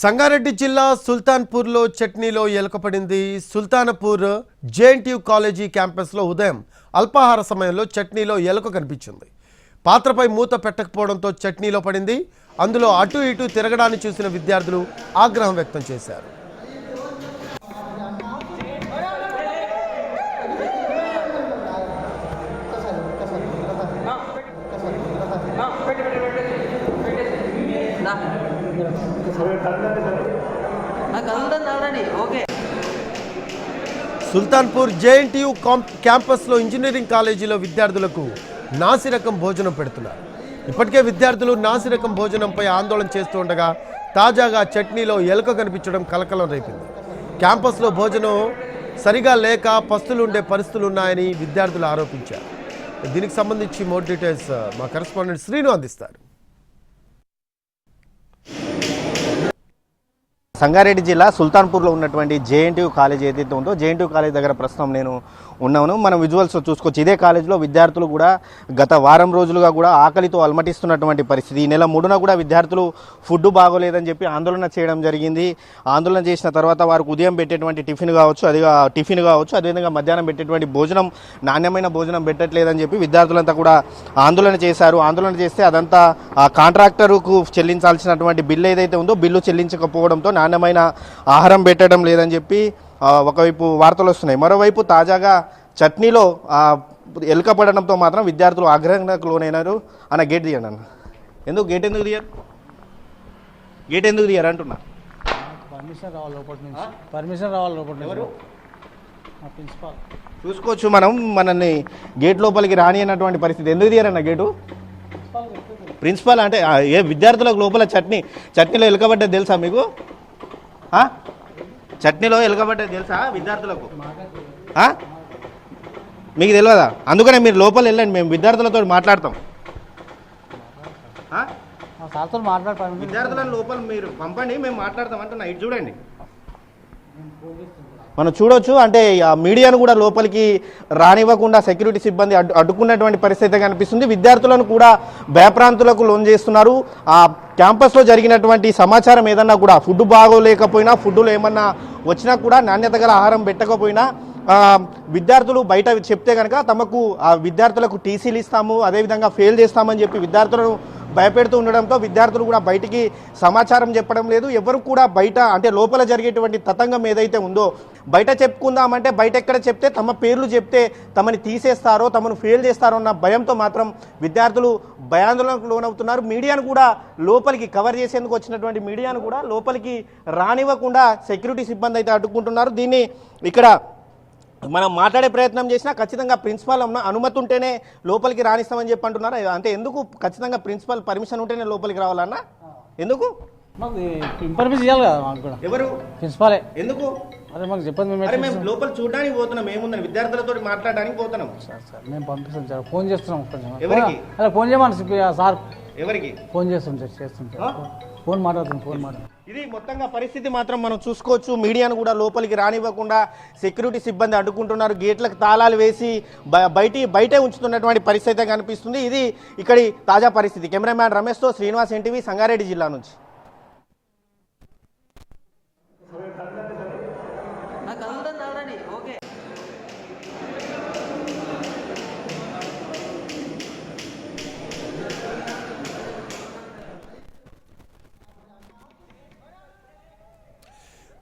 సంగారెడ్డి జిల్లా సుల్తాన్పూర్లో చట్నీలో ఎలకపడింది. సుల్తానపూర్ JNTU college క్యాంపస్లో ఉదయం అల్పాహార సమయంలో చట్నీలో ఎలుక కనిపించింది. పాత్రపై మూత పెట్టకపోవడంతో చట్నీలో పడింది. అందులో అటు ఇటు తిరగడాన్ని చూసిన విద్యార్థులు ఆగ్రహం వ్యక్తం చేశారు. సుల్తాన్పూర్ జేఎన్టీయు క్యాంపస్లో ఇంజనీరింగ్ కాలేజీలో విద్యార్థులకు నాసిరకం భోజనం పెడుతున్నారు. ఇప్పటికే విద్యార్థులు నాసిరకం భోజనంపై ఆందోళన చేస్తూ ఉండగా తాజాగా చట్నీలో ఎలుక కనిపించడం కలకలం రేపింది. క్యాంపస్లో భోజనం సరిగా లేక పస్తులు ఉండే పరిస్థితులు ఉన్నాయని విద్యార్థులు ఆరోపించారు. దీనికి సంబంధించి మోర్ డీటెయిల్స్ మా కరెస్పాండెంట్ శ్రీను అందిస్తారు. సంగారెడ్డి జిల్లా సుల్తాన్పూర్లో ఉన్నటువంటి జేఎన్టీయూ కాలేజ్ ఏదైతే ఉందో జేఎన్టీయూ కాలేజ్ దగ్గర ప్రస్తుతం నేను ఉన్నాను మనం విజువల్స్ చూసుకోవచ్చు. ఇదే కాలేజ్లో విద్యార్థులు కూడా గత వారం రోజులుగా కూడా ఆకలితో అలమటిస్తున్నటువంటి పరిస్థితి. ఈ నెల మూడున కూడా విద్యార్థులు ఫుడ్ బాగోలేదని చెప్పి ఆందోళన చేయడం జరిగింది. ఆందోళన చేసిన తర్వాత వారికి ఉదయం పెట్టేటువంటి టిఫిన్ కావచ్చు అది టిఫిన్ కావచ్చు అదేవిధంగా మధ్యాహ్నం పెట్టేటువంటి భోజనం నాణ్యమైన భోజనం పెట్టట్లేదని చెప్పి విద్యార్థులంతా కూడా ఆందోళన చేశారు. ఆందోళన చేస్తే అదంతా ఆ కాంట్రాక్టర్కు చెల్లించాల్సినటువంటి బిల్లు ఏదైతే ఉందో బిల్లు చెల్లించకపోవడంతో నాణ్యమైన ఆహారం పెట్టడం లేదని చెప్పి ఒకవైపు వార్తలు వస్తున్నాయి. మరోవైపు తాజాగా చట్నీలో ఎలుక పడడంతో మాత్రం విద్యార్థులు ఆగ్రహానికి లోనైనారు. అన్న గేట్ తీయండి అన్న. ఎందుకు? గేట్ ఎందుకు తీయరు? గేట్ ఎందుకు తీయరు అంటున్నా? పర్మిషన్ రావాలి లోపల నుంచి. పర్మిషన్ రావాలి లోపల ప్రిన్సిపాల్. చూసుకోవచ్చు మనం మనల్ని గేట్ లోపలికి రాని అన్నటువంటి పరిస్థితి. ఎందుకు తీయరన్న గేటు? ప్రిన్సిపాల్ అంటే ఏ విద్యార్థులకు లోపల చట్నీ చట్నీలో ఎలుకబడ్డది తెలుసా మీకు? చట్నీలో ఎలుకబడ్డది తెలుసా విద్యార్థులకు? మీకు తెలియదా? అందుకనే మీరు లోపల వెళ్ళండి మేము విద్యార్థులతో మాట్లాడతాం. సార్తో విద్యార్థులను లోపల మీరు పంపండి మేము మాట్లాడతాం అంటున్నా. ఇటు చూడండి. మనం చూడొచ్చు అంటే మీడియాను కూడా లోపలికి రానివ్వకుండా సెక్యూరిటీ సిబ్బంది అడ్డు అడ్డుకున్నటువంటి పరిస్థితి కనిపిస్తుంది. విద్యార్థులను కూడా భయప్రాంతులకు లోన్ చేస్తున్నారు. ఆ క్యాంపస్లో జరిగినటువంటి సమాచారం ఏదన్నా కూడా ఫుడ్ బాగోలేకపోయినా ఫుడ్లో ఏమన్నా వచ్చినా కూడా నాణ్యత గల ఆహారం పెట్టకపోయినా విద్యార్థులు బయట చెప్తే కనుక తమకు ఆ విద్యార్థులకు టీసీలు ఇస్తాము అదేవిధంగా ఫెయిల్ చేస్తామని చెప్పి విద్యార్థులను భయపెడుతూ ఉండడంతో విద్యార్థులు కూడా బయటికి సమాచారం చెప్పడం లేదు. ఎవరు కూడా బయట అంటే లోపల జరిగేటువంటి తతంగం ఏదైతే ఉందో బయట చెప్పుకుందామంటే బయట ఎక్కడ చెప్తే తమ పేర్లు చెప్తే తమని తీసేస్తారో తమను ఫెయిల్ చేస్తారో అన్న భయంతో మాత్రం విద్యార్థులు భయాందోళనకు లోనవుతున్నారు. మీడియాను కూడా లోపలికి కవర్ చేసేందుకు వచ్చినటువంటి మీడియాను కూడా లోపలికి రానివ్వకుండా సెక్యూరిటీ సిబ్బంది అయితే అడ్డుకుంటున్నారు. దీన్ని ఇక్కడ మనం మాట్లాడే ప్రయత్నం చేసినా ఖచ్చితంగా ప్రిన్సిపాల్ అనుమతి ఉంటేనే లోపలికి రాణిస్తామని చెప్పి అంటున్నారు? అంటే ఎందుకు ఖచ్చితంగా ప్రిన్సిపల్ పర్మిషన్ ఉంటేనే లోపలికి రావాలన్నా? ఎందుకు? మాకు ఇన్ఫర్మేషన్ ఇవ్వాలి కదా మాకు కూడా. ఎవరు? ప్రిన్సిపాలే ఎందుకు? అదే మాకు చెప్పండి మేము అరే ఎట్లా మేము లోపల చూడడానికి పోతున్నాం ఏముందని విద్యార్థులతో మాట్లాడడానికి పోతున్నాం. సార్ సార్ మేము పంపిస్తాం సార్. ఫోన్ చేస్తున్నాం కొంచెం. ఎవరికి? ఫోన్ చేయమని సార్. ఎవరికి? ఫోన్ చేస్తాం సార్ చేస్తాం సార్. ఆ? ఫోన్ ఫోన్ ఇది మొత్తంగా పరిస్థితి మాత్రం మనం చూసుకోవచ్చు. మీడియాను కూడా లోపలికి రానివ్వకుండా సెక్యూరిటీ సిబ్బంది అడ్డుకుంటున్నారు. గేట్లకు తాళాలు వేసి బయటి బయటే ఉంచుతున్నటువంటి పరిస్థితి కనిపిస్తుంది. ఇది ఇక్కడి తాజా పరిస్థితి. కెమెరామ్యాన్ రమేష్తో శ్రీనివాస్ ఎన్టీవీ సంగారెడ్డి జిల్లా నుంచి నాకు కలుగుతుంది ఆల్రెడీ ఓకే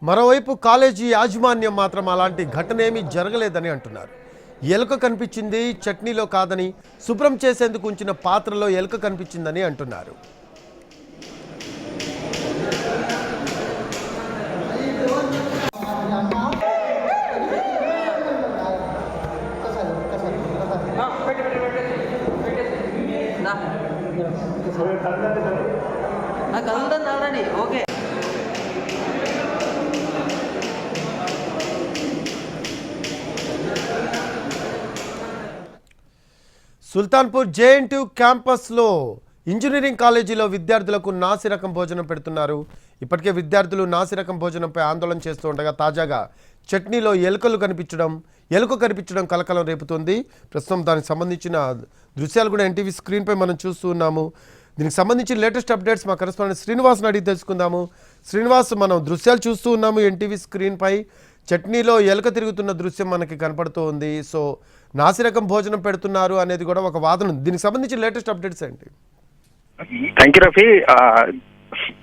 మరోవైపు కాలేజీ యాజమాన్యం మాత్రం అలాంటి ఘటనేమీ జరగలేదని అంటున్నారు. ఎలుక కనిపించింది చట్నీలో కాదని శుభ్రం చేసేందుకు ఉంచిన పాత్రలో ఎలుక కనిపించిందని అంటున్నారు. నాకు ఓకే. సుల్తాన్పూర్ జేఎన్టీ క్యాంపస్లో ఇంజనీరింగ్ కాలేజీలో విద్యార్థులకు నాసిరకం భోజనం పెడుతున్నారు. ఇప్పటికే విద్యార్థులు నాసిరకం భోజనంపై ఆందోళన చేస్తూ ఉండగా తాజాగా చట్నీలో ఎలుకలు కనిపించడం ఎలుక కనిపించడం కలకలం రేపుతోంది. ప్రస్తుతం దానికి సంబంధించిన దృశ్యాలు కూడా ఎన్టీవీ స్క్రీన్పై మనం చూస్తూ ఉన్నాము. దీనికి సంబంధించి లేటెస్ట్ అప్డేట్స్ మా కరెస్పాండెంట్ శ్రీనివాస్ని అడిగి తెలుసుకుందాము. శ్రీనివాస్ మనం దృశ్యాలు చూస్తూ ఉన్నాము ఎన్టీవీ స్క్రీన్పై. చట్నీలో ఎలుక తిరుగుతున్న దృశ్యం మనకి కనపడుతూ ఉంది సో నాసిరకం భోజనం పెడుతున్నారు అనేది కూడా ఒక వాదన ఉంది. దీనికి సంబంధించి లేటెస్ట్ అప్డేట్స్ ఏంటి? థ్యాంక్ యూ రఫీ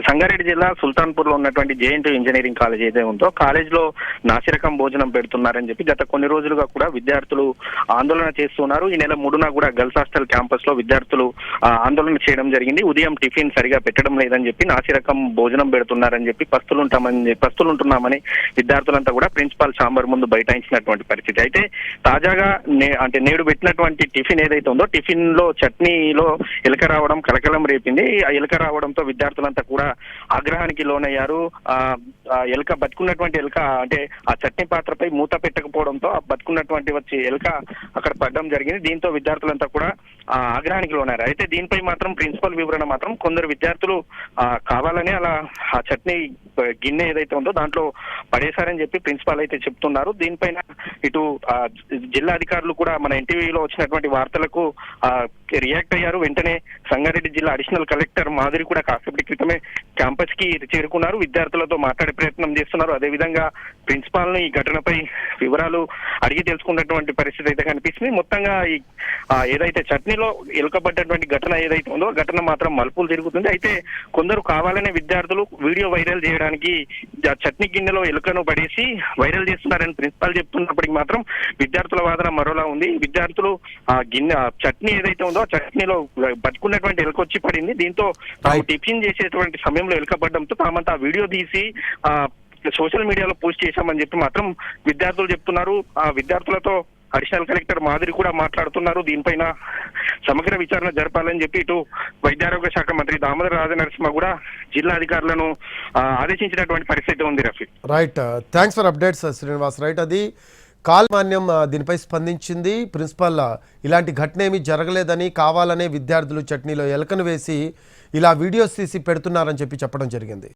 సంగారెడ్డి జిల్లా సుల్తాన్పూర్లో ఉన్నటువంటి జేఎన్టీ ఇంజనీరింగ్ కాలేజ్ ఏదైతే ఉందో కాలేజ్లో నాసిరకం భోజనం పెడుతున్నారని చెప్పి గత కొన్ని రోజులుగా కూడా విద్యార్థులు ఆందోళన చేస్తున్నారు. ఈ నెల మూడున కూడా గర్ల్స్ హాస్టల్ క్యాంపస్లో విద్యార్థులు ఆందోళన చేయడం జరిగింది. ఉదయం టిఫిన్ సరిగా పెట్టడం లేదని చెప్పి నాసిరకం భోజనం పెడుతున్నారని చెప్పి పస్తులుంటామని పస్తులుంటున్నామని విద్యార్థులంతా కూడా ప్రిన్సిపాల్ చాంబర్ ముందు బైఠాయించినటువంటి పరిస్థితి. అయితే తాజాగా నే- అంటే నేడు పెట్టినటువంటి టిఫిన్ ఏదైతే ఉందో టిఫిన్లో చట్నీలో ఎలుక రావడం కలకలం రేపింది. ఆ ఎలుక రావడంతో విద్యార్థులంతా కూడా ఆగ్రహానికి లోనయ్యారు. ఆ ఎలుక బతుకున్నటువంటి ఎలుక అంటే ఆ చట్నీ పాత్రపై మూత పెట్టకపోవడంతో ఆ బతుకున్నటువంటి వచ్చి ఎలుక అక్కడ పడడం జరిగింది. దీంతో విద్యార్థులంతా కూడా ఆగ్రహానికి లోనారు అయితే దీనిపై మాత్రం ప్రిన్సిపల్ వివరణ మాత్రం కొందరు విద్యార్థులు కావాలని అలా ఆ చట్నీ గిన్నె ఏదైతే ఉందో దాంట్లో పడేశారని చెప్పి ప్రిన్సిపాల్ అయితే చెప్తున్నారు. దీనిపైన ఇటు జిల్లా అధికారులు కూడా మన ఎన్టీవీలో వచ్చినటువంటి వార్తలకు రియాక్ట్ అయ్యారు. వెంటనే సంగారెడ్డి జిల్లా అడిషనల్ కలెక్టర్ మాధురి కూడా కాసేపటి క్రితమే క్యాంపస్కి చేరుకున్నారు. విద్యార్థులతో మాట్లాడే ప్రయత్నం చేస్తున్నారు. అదేవిధంగా ప్రిన్సిపాల్ని ఈ ఘటనపై వివరాలు అడిగి తెలుసుకున్నటువంటి పరిస్థితి అయితే కనిపిస్తుంది. మొత్తంగా ఈ ఏదైతే చట్నీ చట్నీలో ఎలుకబడ్డటువంటి ఘటన ఏదైతే ఉందో ఘటన మాత్రం మలుపులు తిరుగుతుంది. అయితే కొందరు కావాలనే విద్యార్థులు వీడియో వైరల్ చేయడానికి చట్నీ గిన్నెలో ఎలుకను పడేసి వైరల్ చేస్తున్నారని ప్రిన్సిపాల్ చెప్తున్నప్పటికీ మాత్రం విద్యార్థుల వాదన మరోలా ఉంది. విద్యార్థులు ఆ గిన్నె చట్నీ ఏదైతే ఉందో ఆ చట్నీలో బతుకున్నటువంటి ఎలుక వచ్చి పడింది. దీంతో తాము. టిఫిన్ చేసేటువంటి సమయంలో ఎలుకబడ్డంతో తామంతా ఆ వీడియో తీసి ఆ సోషల్ మీడియాలో పోస్ట్ చేశామని చెప్పి మాత్రం విద్యార్థులు చెప్తున్నారు. ఆ విద్యార్థులతో అడిషనల్ కలెక్టర్ మాదిరి కూడా మాట్లాడుతున్నారు. దీనిపైన సమగ్ర విచారణ జరపాలని చెప్పి ఇటు వైద్యారోగ్య శాఖ మంత్రి దామోదర రాజనరసింహ కూడా జిల్లా అధికారులను ఆదేశించినటువంటి పరిస్థితి ఉంది Rafi. Right. Thanks for updates Srinivas. Right అది కాల్మాన్యం దీనిపై స్పందించింది. ప్రిన్సిపల్ ఇలాంటి ఘటన ఏమీ జరగలేదని కావాలనే విద్యార్థులు చట్నీలో ఎలకను వేసి ఇలా వీడియోస్ తీసి పెడుతున్నారని చెప్పి చెప్పడం జరిగింది.